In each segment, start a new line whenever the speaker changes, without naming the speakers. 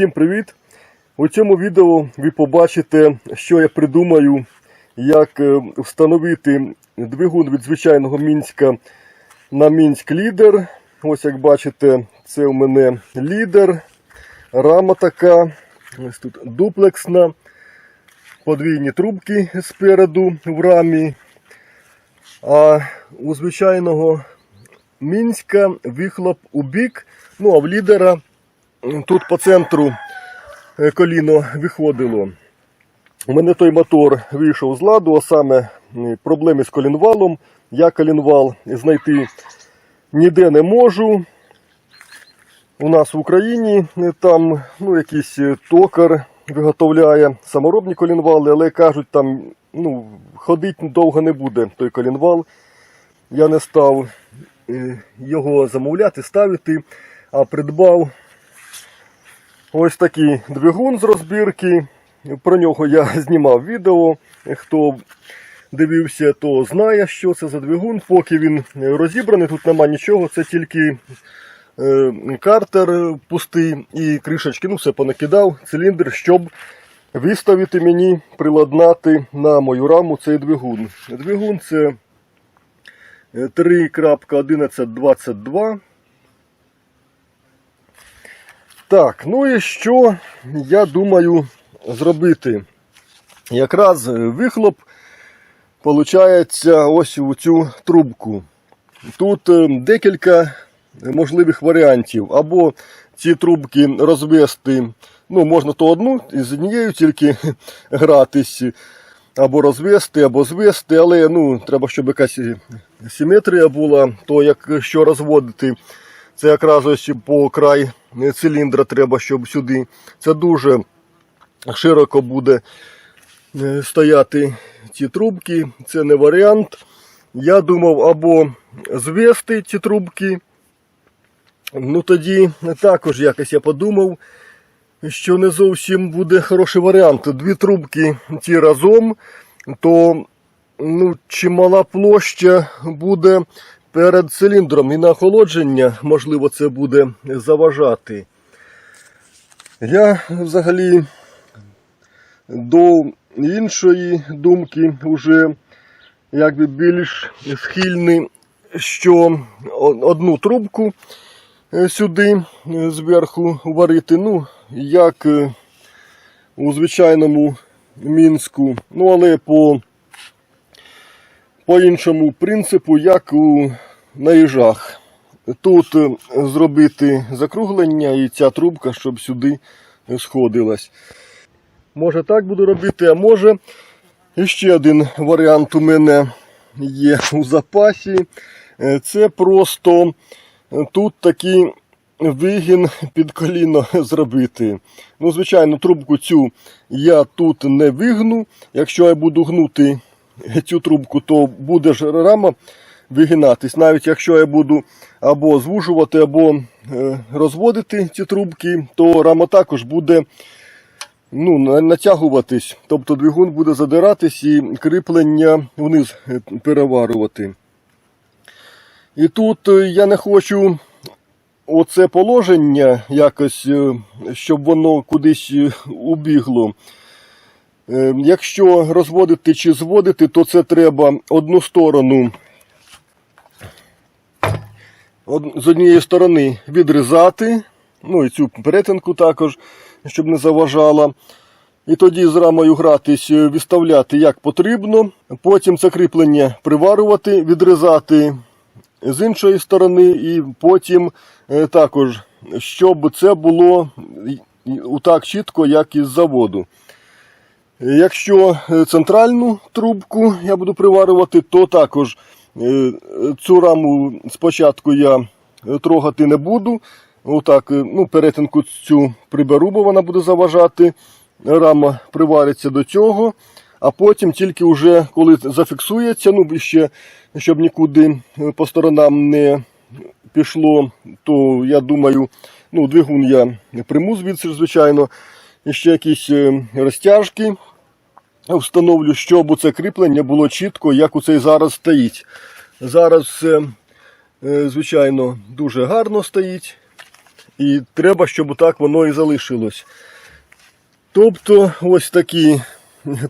Всім привіт! У цьому відео ви побачите, що я придумаю, як е, встановити двигун від звичайного мінська на мінськ лідер. Ось як бачите, це у мене лідер, рама така, ось тут дуплексна, подвійні трубки спереду в рамі. А у звичайного мінська вихлоп у бік, ну а в лідера тут по центру е, коліно виходило. У мене той мотор вийшов з ладу, а саме проблеми з колінвалом. Я колінвал знайти ніде не можу. У нас в Україні е, там ну, якийсь е, токар виготовляє саморобні колінвали, але кажуть, там ну, ходить довго не буде той колінвал. Я не став його замовляти, ставити, а придбав ось такий двигун з розбірки. Про нього я знімав відео. Хто дивився, то знає, що це за двигун. Поки він розібраний, тут нема нічого, це тільки е, картер пустий і кришечки. Ну, все понакидав, циліндр, щоб виставити мені, приладнати на мою раму цей двигун. Двигун це е, 3.1122. Так, ну і що я думаю зробити? Якраз вихлоп получається ось у цю трубку. Тут е, декілька можливих варіантів. Або ці трубки розвести, ну, можна то одну з однією тільки гратись, або розвести, або звести, але ну, треба, щоб якась симетрія була, то якщо розводити, це якраз ось по край циліндра треба, щоб сюди. Це дуже широко буде е, стояти ці трубки. Це не варіант. Я думав або звести ці трубки. Ну тоді також якось я подумав, що не зовсім буде хороший варіант. Дві трубки ті разом, то ну, чимала площа буде перед циліндром і на охолодження, можливо, це буде заважати. Я взагалі до іншої думки вже якби більш схильний, що одну трубку е, сюди е, зверху варити, ну, як е, у звичайному мінську, ну але по по іншому принципу, як у на їжах. Тут е, зробити закруглення і ця трубка, щоб сюди сходилась. Може так буду робити, а може ще один варіант у мене є у запасі. Е, Це просто е, тут такий вигін під коліно зробити. Ну, звичайно, трубку цю я тут не вигну. Якщо я буду гнути цю трубку, то буде ж рама вигинатись. Навіть якщо я буду або звужувати, або е, розводити ці трубки, то рама також буде ну, натягуватись. Тобто двигун буде задиратись і кріплення вниз е, переварувати. І тут е, я не хочу оце положення якось, щоб воно кудись убігло. Е, Якщо розводити чи зводити, то це треба одну сторону з однієї сторони відрізати, ну і цю перетинку також, щоб не заважала. І тоді з рамою гратись, е, відставляти як потрібно. Потім це кріплення приварювати, відрізати з іншої сторони, і потім е, також, щоб це було так чітко, як із заводу. Якщо е, центральну трубку я буду приварювати, то також е, цю раму спочатку я е, трогати не буду. Отак, ну, перетинку цю приберу, бо вона буде заважати. Рама привариться до цього, а потім тільки вже коли зафіксується, ну ще щоб нікуди по сторонам не пішло, то я думаю, ну, двигун я приму звідси, звичайно, і ще якісь розтяжки встановлю, щоб це кріплення було чітко, як у цей зараз стоїть. Зараз все, е, звичайно, дуже гарно стоїть. І треба, щоб так воно і залишилось. Тобто, ось такі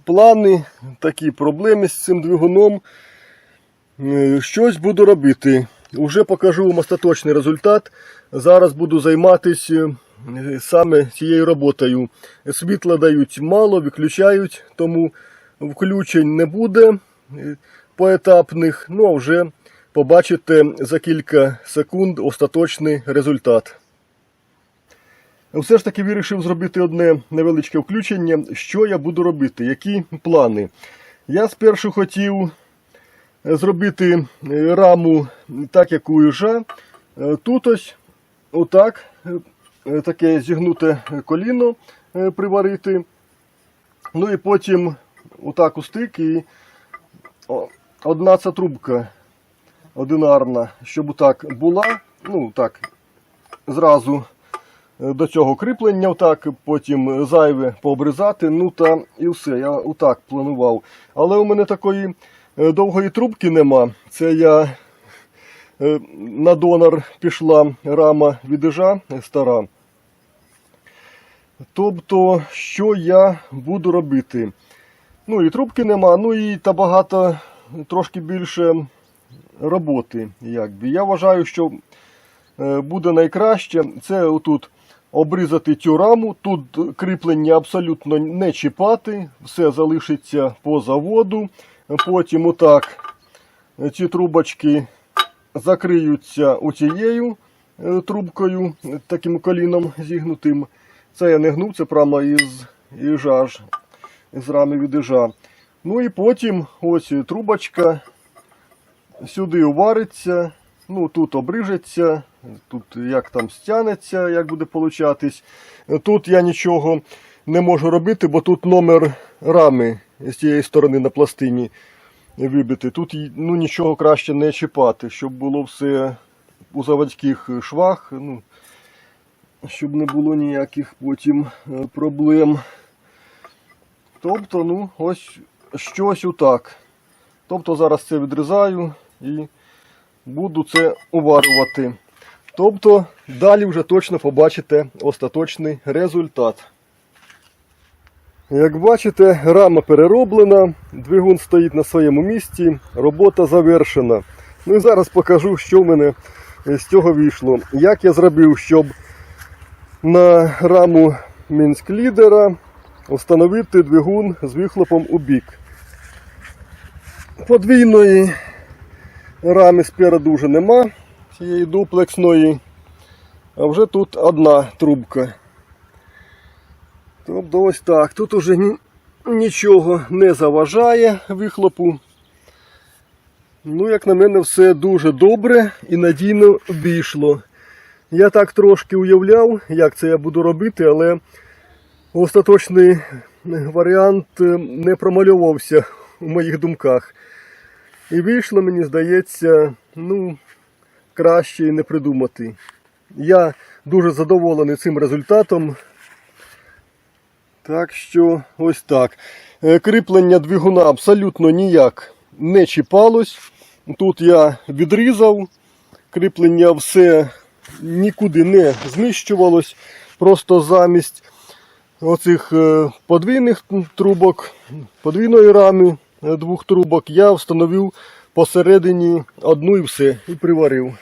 плани, такі проблеми з цим двигуном. Е, Щось буду робити. Уже покажу вам остаточний результат. Зараз буду займатися саме цією роботою. Світла дають мало, виключають, тому включень не буде е, поетапних. Ну а вже побачите за кілька секунд остаточний результат. Все ж таки вирішив зробити одне невеличке включення. Що я буду робити? Які плани? Я спершу хотів зробити е, раму так, як у їжа. Е, Тут ось отак, е, таке зігнуте коліно е, приварити. Ну і потім отак у стик і одна ця трубка одинарна, щоб отак була. Ну так, зразу е, до цього кріплення, отак, потім зайве пообрізати, ну та і все. Я отак планував. Але у мене такої е, довгої трубки нема. Це я е, на донор пішла рама відежа стара. Тобто, що я буду робити? Ну і трубки нема, ну і та багато трошки більше роботи. Якби. Я вважаю, що е, буде найкраще це отут обрізати цю раму. Тут кріплення абсолютно не чіпати, все залишиться по заводу. Потім отак ці трубочки закриються оцією е, трубкою, таким коліном зігнутим. Це я не гнув, це прямо із їжа, ж, з рами від їжа. Ну і потім ось трубочка сюди увариться, ну тут обрижеться, тут як там стянеться, як буде получатись. Тут я нічого не можу робити, бо тут номер рами з цієї сторони на пластині вибити. Тут ну, нічого краще не чіпати, щоб було все у заводських швах, ну, щоб не було ніяких потім е, проблем. Тобто, ну, ось щось отак. Тобто зараз це відрізаю і буду це уварювати. Тобто далі вже точно побачите остаточний результат. Як бачите, рама перероблена, двигун стоїть на своєму місці, робота завершена. Ну і зараз покажу, що в мене з цього вийшло. Як я зробив, щоб на раму Мінськ лідера встановити двигун з вихлопом у бік. Подвійної рами спереду вже нема, цієї дуплексної, а вже тут одна трубка. Тобто ось так. Тут уже нічого не заважає вихлопу. Ну, як на мене, все дуже добре і надійно обійшло. Я так трошки уявляв, як це я буду робити, але остаточний варіант е, не промальовувався у моїх думках. І вийшло, мені здається, ну, краще і не придумати. Я дуже задоволений цим результатом. Так що ось так. Е, Кріплення двигуна абсолютно ніяк не чіпалось. Тут я відрізав, кріплення все нікуди не зміщувалось. Просто замість оцих е, подвійних трубок, подвійної рами е, двох трубок я встановив посередині одну і все, і приварив.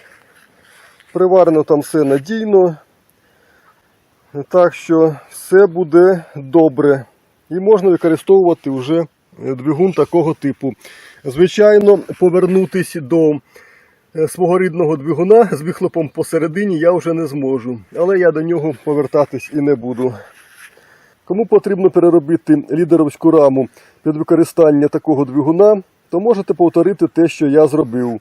Приварено там все надійно. Так що все буде добре. І можна використовувати вже двигун такого типу. Звичайно, повернутися до е, свого рідного двигуна з вихлопом посередині я вже не зможу. Але я до нього повертатись і не буду. Кому потрібно переробити лідеровську раму під використання такого двигуна, то можете повторити те, що я зробив.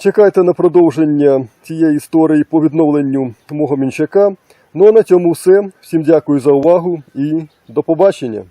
Чекайте на продовження цієї історії по відновленню мого мінчака. Ну а на цьому все. Всім дякую за увагу і до побачення.